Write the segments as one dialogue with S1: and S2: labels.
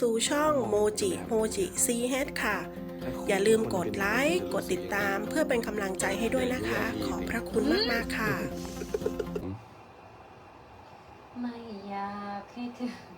S1: สู่ช่องโมจิโมจิซีเฮดค่ะ อย่าลืมกดไลค์ กดติดตามเพื่อเป็นกำลังใจให้ด้วยนะคะ ขอบพระคุณมาก ๆ ค่ะ
S2: ไม่อยากให้เธอ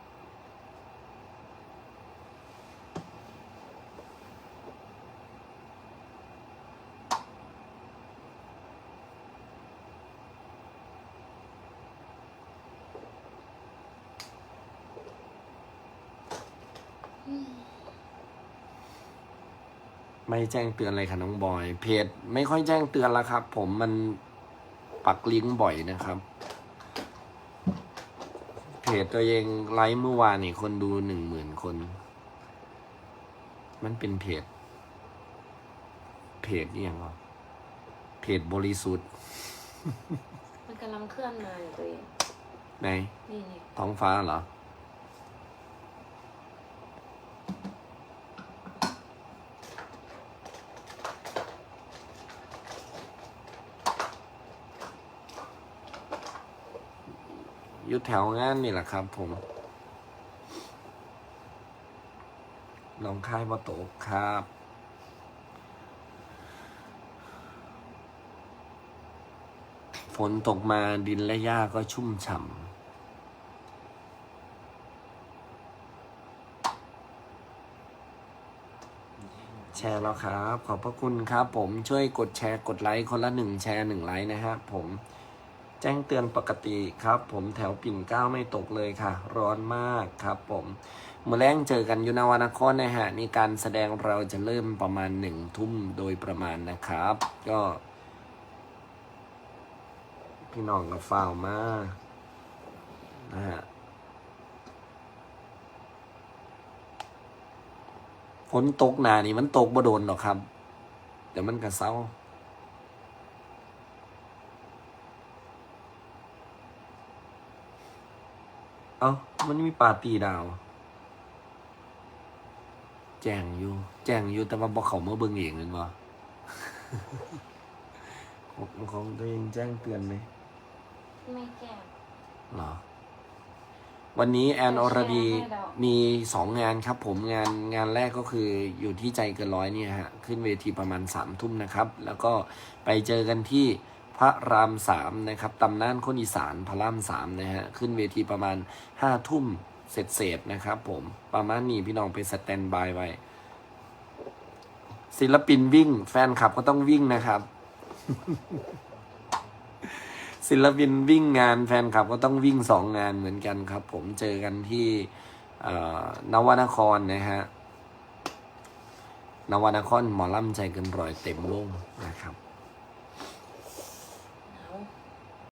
S3: ไม่แจ้งเตือนเลยค่ะน้องบอย เพจไม่ค่อยแจ้งเตือนแล้วครับ ผมมันปักลิงก์บ่อยนะครับ เพจตัวเองไลฟ์เมื่อวานนี่คนดูหนึ่งหมื่นคน มันเป็นเพจ เพจนี่ยังไงเพจบริสุทธิ์
S2: มันกำลังเคลื่อนมาอยู่ตัวเอง
S3: ใน
S2: นี่นี่
S3: ท้องฟ้าเหรอ อยู่แถวงานนี่แหละครับ ผมลองค่ายบอโตกครับฝนตกมาดินและหญ้าก็ชุ่มฉ่ำแชร์แล้วครับ ขอบพระคุณครับ ผมช่วยกดแชร์กดไลค์คนละหนึ่งแชร์หนึ่งไลค์นะฮะผม แจ้งเตือนปกติครับ ผมแถวปิ่นเก้าไม่ตกเลยค่ะ ร้อนมากครับผมเมื่อแรงเจอกันยูนาวานครนะฮะนี่การแสดงเราจะเริ่มประมาณหนึ่งทุ่มโดยประมาณนะครับ ก็ พี่น้องกับฝ้าวมานะฮะฝนตกหนานี่มันตกบ่โดนหรอกครับเดี๋ยวมันก็เศร้า เอ้ามันมีปาร์ตี้ดาว แจ้งอยู่ แจ้งอยู่แต่ว่าบอกเขาเมื่อเบิ่งเองเลยบ่ของของตัวเองแจ้งเตือนไหม
S2: ไม่แก้
S3: เหรอ วันนี้แอนอรดี
S2: แชร์ให้เรามี
S3: มีสองงานครับผมงานงานแรกก็คืออยู่ที่ใจเกินร้อยเนี่ยฮะ ขึ้นเวทีประมาณสามทุ่มนะครับ แล้วก็ไปเจอกันที่ พระรามสามนะครับตำนานคนอีสานพระรามสามนะฮะขึ้นเวทีประมาณห้าทุ่มเสร็จเสร็จนะครับผมประมาณนี้พี่น้องไปสแตนบายไว้ ศิลปินวิ่ง แฟนคลับก็ต้องวิ่งนะครับ ศิลปินวิ่งงานแฟนคลับก็ต้องวิ่งสองงานเหมือนกันครับ ผมเจอกันที่นวนครนะฮะนวนครหมอลำใจเกันรอยเต็มวงนะครับ